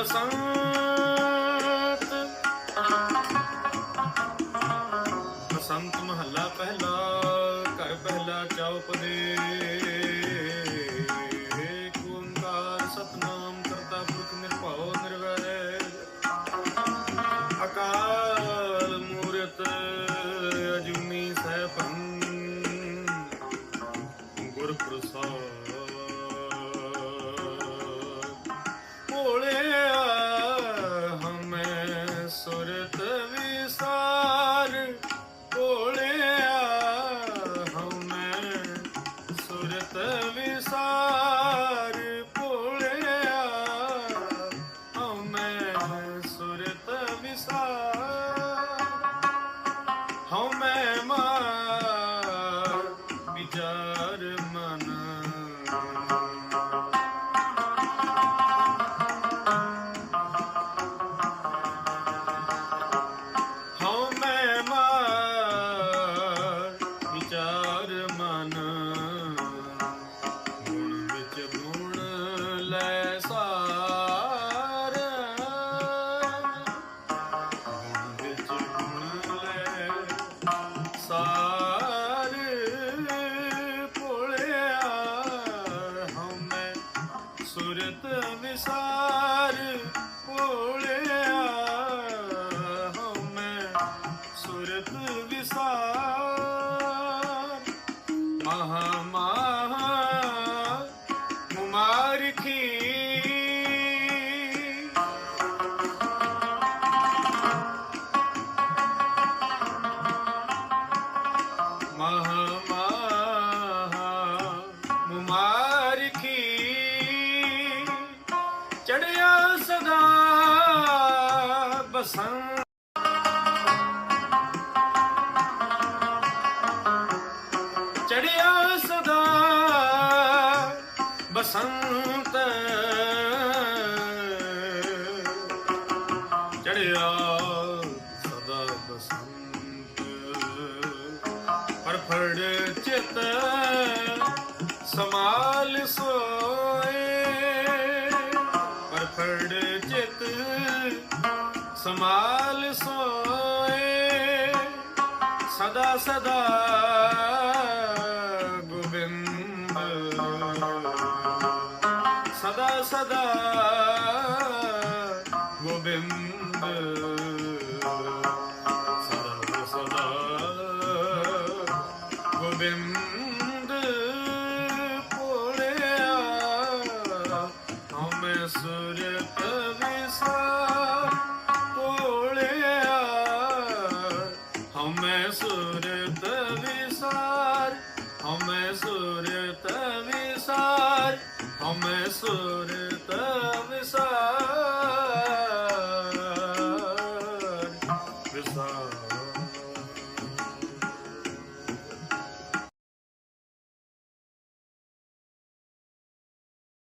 ਬਸੰਤ। ਬਸੰਤ ਮਹੱਲਾ ਪਹਿਲਾ, ਘਰ ਪਹਿਲਾ ਚੌਪਦੇ ਓੰਕਾਰ ਸਤਨਾਮ ਕਰਤਾ ਪੁਰਖ ਨਿਰਭਉ ਨਿਰਵੈਰ। ਅਕਾਲ ਮੂਰਤ ਅਜੂਨੀ ਸੈਭੰ ਗੁਰ ਪ੍ਰਸਾਦ ਲੈ ਸਾਰ। ਗੁਣ ਵਿੱਚ ਗੁਣ ਲੈ ਸਾਰ ਭੋਲਿਆ ਹਉ ਸੁਰਤ ਵਿਸਾਰ ਭੋਲਿਆ ਹਉ ਸੁਰਤ ਵਿਸਾਰ। ਮਹਾ ਬਸੰਤ। ਚੜਿਆ ਸਦਾ ਬਸੰਤ। ਚੜਿਆ ਸਦਾ ਬਸੰਤ। ਪਰ ਫੜ ਚਿਤ ਸਮਾਲ ਸੋਏ ਸਮਾਲ ਸੋਏ ਸਦਾ ਸਦਾ ਗੋਬਿੰਦ। ਸਦਾ ਸਦਾ ਗੋਬਿੰਦ। ਹਮੇ ਸੁਰਤ ਵਿਸਾਰ ਵਿਸਾਰ।